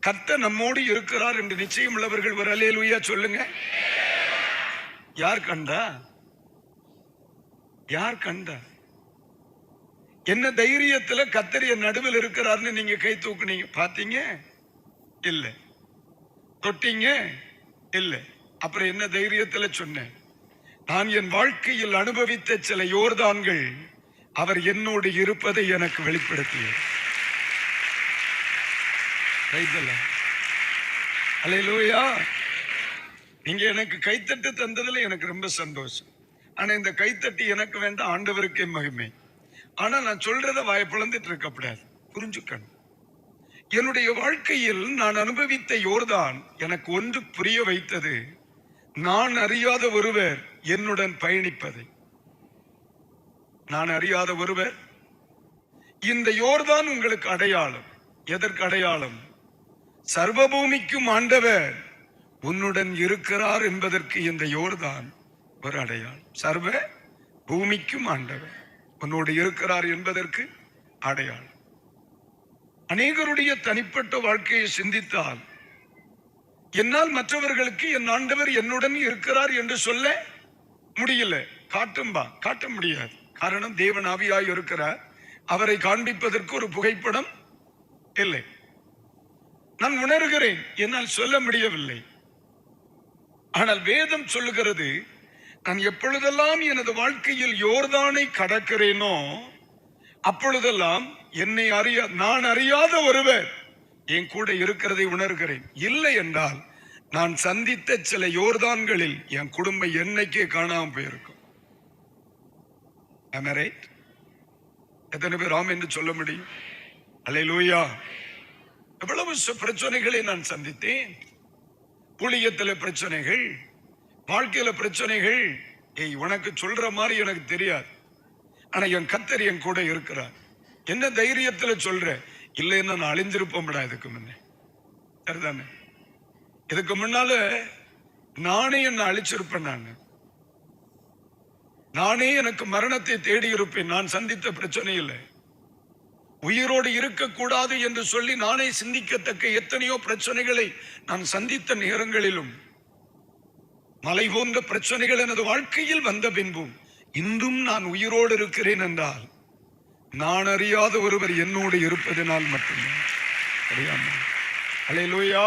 கத்த நம்மோடு இருக்கிறார் என்று நிச்சயம் உள்ளவர்கள் ஒரு அலையலுயா சொல்லுங்க. யார் கண்டா? யார் கண்டா? என்ன தைரியத்துல கத்தரிய நடுவில் இருக்கிறார்னு நீங்க கை தூக்குனீங்க? பாத்தீங்க? இல்ல. தொட்டீங்க? இல்ல. அப்புறம் என்ன தைரியத்துல சொன்னேன் நான் என் வாழ்க்கையில் அனுபவித்த சில யோர்தான்கள் அவர் என்னோடு இருப்பதை எனக்கு வெளிப்படுத்தியது. அலையிலூயா நீங்க எனக்கு கைத்தட்டு தந்ததுல எனக்கு ரொம்ப சந்தோஷம். ஆனா இந்த கைத்தட்டி எனக்கு வேண்டாம் ஆண்டவருக்கே மகிமை. ஆனா நான் சொல்றத வாய் பிளந்துட்டு இருக்கக்கூடாது புரிஞ்சுக்கணும். என்னுடைய வாழ்க்கையில் நான் அனுபவித்த யோர்தான் எனக்கு ஒன்று புரிய வைத்தது. நான் அறியாத ஒருவர் என்னுடன் பயணிப்பதை. நான் அறியாத ஒருவர். இந்த யோர்தான் உங்களுக்கு அடையாளம். எதற்கு அடையாளம்? சர்வபூமிக்கும் ஆண்டவர் உன்னுடன் இருக்கிறார் என்பதற்கு இந்த யோர்தான் ஒரு அடையாளம். சர்வ பூமிக்கும் ஆண்டவர் உன்னோடு இருக்கிறார் என்பதற்கு அடையாளம். அநேகருடைய தனிப்பட்ட வாழ்க்கையை சிந்தித்தால் என்னால் மற்றவர்களுக்கு என் ஆண்டவர் என்னுடன் இருக்கிறார் என்று சொல்ல முடியல. காட்டும்பா காட்ட முடியாது. காரணம் தேவன் ஆவியாய் இருக்கிறார். அவரை காண்பிப்பதற்கு ஒரு புகைப்படம் இல்லை. நான் உணர்கிறேன். என்னால் சொல்ல முடியவில்லை. ஆனால் வேதம் சொல்லுகிறது நான் எப்பொழுதெல்லாம் எனது வாழ்க்கையில் யோர்தானை கடக்கிறேனோ அப்பொழுதெல்லாம் என்னை அறிய நான் அறியாத ஒருவர் என் கூட இருக்கிறதை உணர்கிறேன். இல்லை என்றால் நான் சந்தித்த சில யோர்தான்களில் என் குடும்பம் என்னைக்கே காணாம போயிருக்கும். எத்தனை பேர் ஆம் என்று சொல்ல முடியும்? அலை லூயா எவ்வளவு சு- பிரச்சனைகளை நான் சந்தித்தேன். புளியத்துல பிரச்சனைகள் வாழ்க்கையில பிரச்சனைகள். ஏய் உனக்கு சொல்ற மாதிரி எனக்கு தெரியாது. ஆனா என் கத்தர் என் கூட இருக்கிறார். என்ன தைரியத்துல சொல்ற? இல்லைன்னா நான் அழிஞ்சிருப்போம்டா இதுக்கு முன்ன. சரிதானே? இதுக்கு முன்னால நானே என்ன அழிச்சிருப்பேன் நான். நானே எனக்கு மரணத்தை தேடி இருப்பேன் நான் சந்தித்த பிரச்சனை இல்லை உயிரோடு இருக்கக்கூடாது என்று சொல்லி நானே சிந்திக்கத்தக்க எத்தனையோ பிரச்சனைகளை நான் சந்தித்த நேரங்களிலும் மலை போன்ற பிரச்சனைகள் எனது வாழ்க்கையில் வந்த பின்பும் இன்றும் நான் உயிரோடு இருக்கிறேன் என்றால் நான் அறியாத ஒருவர் என்னோடு இருப்பதனால் மட்டுமே. அறியாமல் அலையிலூயா